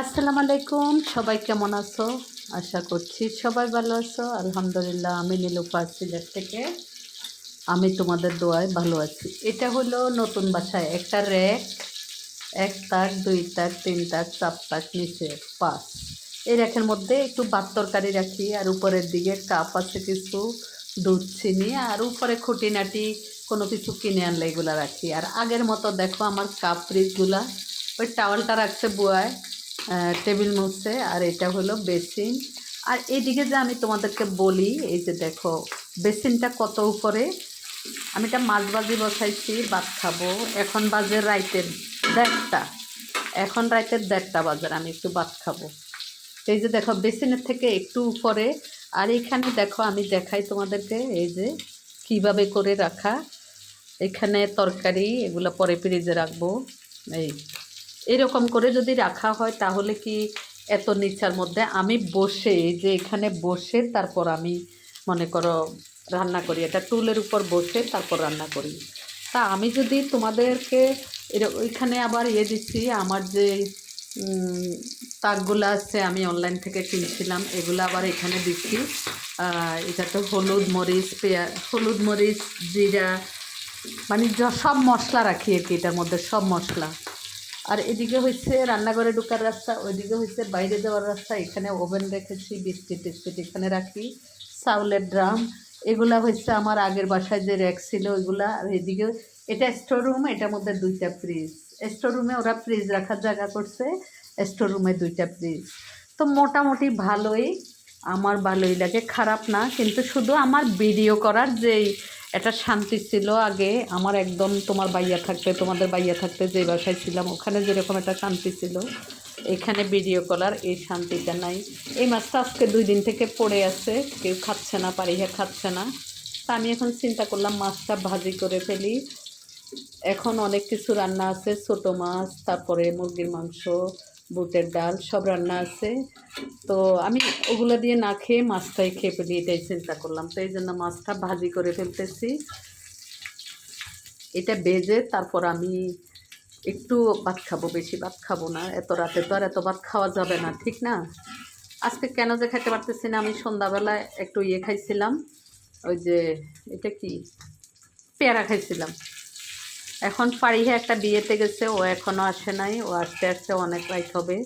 আসসালামু আলাইকুম, সবাই কেমন আছো? আশা করছি সবাই ভালো আছো। আলহামদুলিল্লাহ, আমি নীলুফার সিলেট থেকে। আমি তোমাদের দোয়ায় ভালো আছি। এটা হলো নতুন বাসায়। একটা র্যাক, এক তাক দুই তাক তিন তাক চার তাক নিচে পাঁচ। এই র্যাকের মধ্যে একটু ভাত তরকারি রাখি, আর উপরের দিকে কাপ আছে কিছু, দুধ, চিনি, আর উপরে খুঁটিনাটি কোনো কিছু কিনে আনলে এগুলো রাখি। আর আগের মতো দেখো আমার কাপ ফ্রিজগুলা ওই টাওয়ালটা রাখছে বুয়ায়। টেবিল মুছছে আর এটা হলো বেসিন। আর এইদিকে যে আমি তোমাদেরকে বলি, এই যে দেখো, বেসিনটা কত উপরে? আমি এটা মাছ বাজি বসাইছি, ভাত খাব। এখন বাজে রাইতের দেড়টা। এখন রাইতের দেড়টা বাজার, আমি একটু ভাত খাব। এই যে দেখো, বেসিনের থেকে একটু উপরে। আর এখানে দেখো, আমি দেখাই তোমাদেরকে, এই যে কীভাবে করে রাখা। এখানে তরকারি, এগুলো পরে ফ্রিজে রাখব। এই এরকম করে যদি রাখা হয়, তাহলে কি এত নিচার মধ্যে আমি বসে, যে এখানে বসে তারপর আমি মনে করো রান্না করি, এটা টুলের উপর বসে তারপর রান্না করি। তা আমি যদি তোমাদেরকে ওইখানে আবার ইয়ে দিচ্ছি, আমার যে তাকগুলো আছে আমি অনলাইন থেকে কিনছিলাম, এগুলো আবার এখানে দিচ্ছি। এটাতে হলুদ মরিচ পেঁয়া হলুদ মরিচ, জিরা মানে সব মশলা রাখি আর কি, এটার মধ্যে সব মশলা। আর এদিকে হচ্ছে রান্নাঘরে ঢোকার রাস্তা, ওইদিকে হচ্ছে বাইরে যাওয়ার রাস্তা, এখানে ওভেন রেখেছি, বিস্কিট টিস্কিট এখানে রাখি, চাউলের ড্রাম, এগুলা হচ্ছে আমার আগের বাসায় যে র্যাক ছিল ওইগুলা, আর এদিকে এটা স্টোর রুম এটার মধ্যে দুইটা ফ্রিজ। স্টোর রুমে ওরা ফ্রিজ রাখার জায়গা করছে স্টোর রুমে দুইটা ফ্রিজ। তো মোটামুটি ভালোই, আমার ভালোই লাগে, খারাপ না, কিন্তু শুধু আমার ভিডিও করার যেই একটা শান্তি ছিল আগে। আমার একদম তোমার বাইয়া থাকতে, তোমাদের বাইয়া থাকতে যে বাসায় ছিলাম, ওখানে যেরকম একটা শান্তি ছিল, এখানে ভিডিও কলার এই শান্তিটা নাই। এই মাছটা আজকে দুই দিন থেকে পড়ে আছে, কেউ খাচ্ছে না, পারিহা খাচ্ছে না। তা আমি এখন চিন্তা করলাম মাছটা ভাজি করে ফেলি। এখন অনেক কিছু রান্না আছে, ছোটো মাছ, তারপরে মুরগির মাংস বুটের ডাল, সব রান্না আছে। তো আমি ওগুলো দিয়ে না খেয়ে মাছটাই খেয়ে ফেলি, এটাই চিন্তা করলাম। তো এই জন্য মাছটা ভাজি করে ফেলতেছি। এটা বেজে তারপর আমি একটু ভাত খাব, বেশি ভাত খাব না। এত রাতে তো আর এত ভাত খাওয়া যাবে না, ঠিক না? আজকে কেন যে খেতে পারতেছি না, আমি সন্ধ্যাবেলায় একটু ইয়ে খাইছিলাম। ওই যে, এটা কি? পেয়ারা খাইছিলাম। এখন পারিহে একটা বিয়েতে গেছে, ও এখনও আসে নাই, ও আসতে আসতে অনেক রাইট হবে,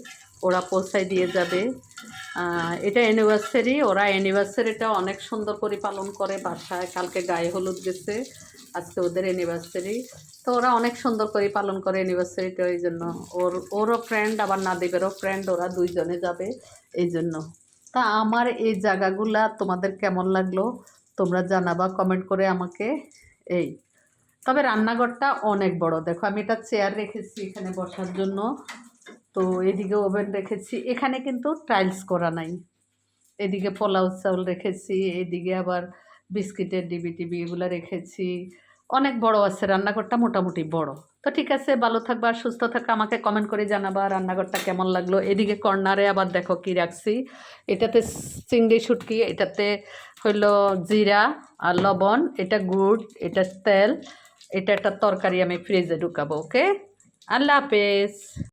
ওরা পৌঁছায় দিয়ে যাবে। এটা অ্যানিভার্সারি ওরা অ্যানিভার্সারিটা অনেক সুন্দর করে পালন করে বাসায়, কালকে গায়ে হলুদ গেছে, আজকে ওদের অ্যানিভার্সারি তো ওরা অনেক সুন্দর করে পালন করে অ্যানিভার্সারিটা ওই জন্য। ওর, ওরও ফ্রেন্ড আবার নাদিবেরও ফ্রেন্ড ওরা দুইজনে যাবে, এই জন্য। তা আমার এই জায়গাগুলা তোমাদের কেমন লাগল, তোমরা জানাবা কমেন্ট করে আমাকে। এই। তবে রান্নাঘরটা অনেক বড়। দেখো, আমি এটা চেয়ার রেখেছি এখানে বসার জন্য। তো এদিকে ওভেন রেখেছি। এখানে কিন্তু টাইলস করা নাই। এদিকে পোলাও চাউল রেখেছি, এদিকে আবার বিস্কিটের ডিবি টিবি এগুলো রেখেছি। অনেক বড় আছে, রান্নাঘরটা মোটামুটি বড়। তো ঠিক আছে, ভালো থাকবা, সুস্থ থাকবা, আমাকে কমেন্ট করে জানাবা রান্নাঘরটা কেমন লাগল। এদিকে কর্নারে আবার দেখো কি রাখছি। এটাতে চিংড়ি শুটকি, এটাতে হইল জিরা আর লবণ, এটা গুড়, এটা তেল এটা একটা তরকারি আমি ফ্রিজে ঢুকাবো ওকে আল্লাহ হাফেজ।